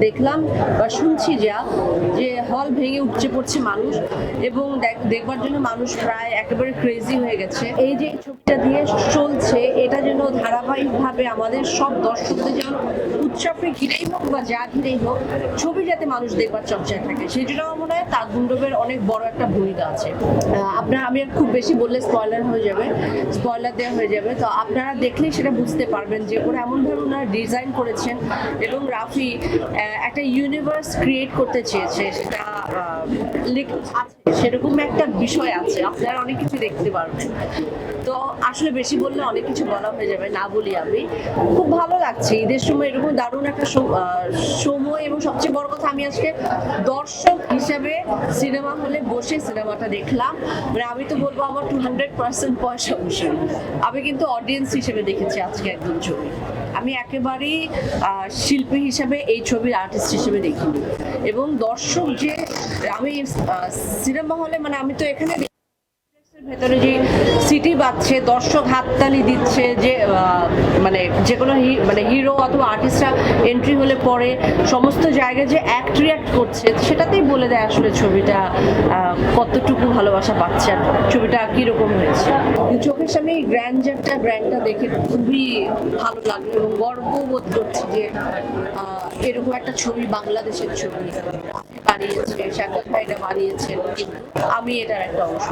দেখলাম বা শুনছি যা, যে হল ভেঙে উঠছে পড়ছে মানুষ এবং দেখ- দেখবার জন্য মানুষ প্রায় একেবারে ক্রেজি হয়ে গেছে। এই যে ছবিটা দিয়ে চলছে, এটা যেন ধারাবাহিকভাবে আমাদের সব দর্শকদের যেন উৎসবকে ঘিরেই হোক বা যা ঘিরেই হোক, ছবি যাতে মানুষ দেখবার চর্চায় থাকে। জন্য আমার মনে হয় গুন্ডবের অনেক বড় একটা ভূমিকা আছে। আপনার, আমি আর খুব বেশি বললে স্পয়লার হয়ে যাবে স্পয়লার দেওয়া হয়ে যাবে। তো আপনারা দেখলেই সেটা বুঝতে পারবেন যে ওরা এমনভাবে ওনারা ডিজাইন করেছেন এবং রাফি একটা ইউনিভার্স ক্রিয়েট করতে চেয়েছে। সেটা আছে, সেরকম একটা বিষয় আছে। আপনারা অনেক কিছু দেখতে পারবেন। তো আসলে বেশি বললে অনেক কিছু বলা হয়ে যাবে, না বলি আমি। খুব ভালো লাগছে। ঈদের সময় এরকম দারুণ একটা সময় এবং সবচেয়ে বড় কথা আমি আজকে দর্শক হিসেবে সিনেমা হলে বসে সিনেমাটা দেখলাম। মানে আমি তো বলব আমার টু হান্ড্রেড পার্সেন্ট পয়সা বসে আমি কিন্তু অডিয়েন্স হিসেবে দেখেছি আজকে একদম ছবি। আমি একেবারেই শিল্পী হিসেবে এই ছবির আর্টিস্ট হিসেবে দেখিনি। এবং দর্শক যে, আমি সিনেমা হলে মানে আমি তো এখানে ভেতরে যে সিটি বাজছে দর্শক হাততালি দিচ্ছে, যে মানে যে কোনো মানে হিরো অথবা আর্টিস্টরা এন্ট্রি হলে পরে সমস্ত জায়গায় যে অ্যাক্ট রিয়াক্ট করছে, সেটাতেই বলে দেয় আসলে ছবিটা কতটুকু ভালোবাসা পাচ্ছে আর ছবিটা কীরকম হয়েছে। চোখের সামনে এই গ্র্যান্ডারটা গ্র্যান্ডটা দেখে খুবই ভালো লাগল এবং গর্ববোধ করছি যে এরকম একটা ছবি বাংলাদেশের ছবি বানিয়েছে ভাইরা বানিয়েছেন আমি এটার একটা অংশ।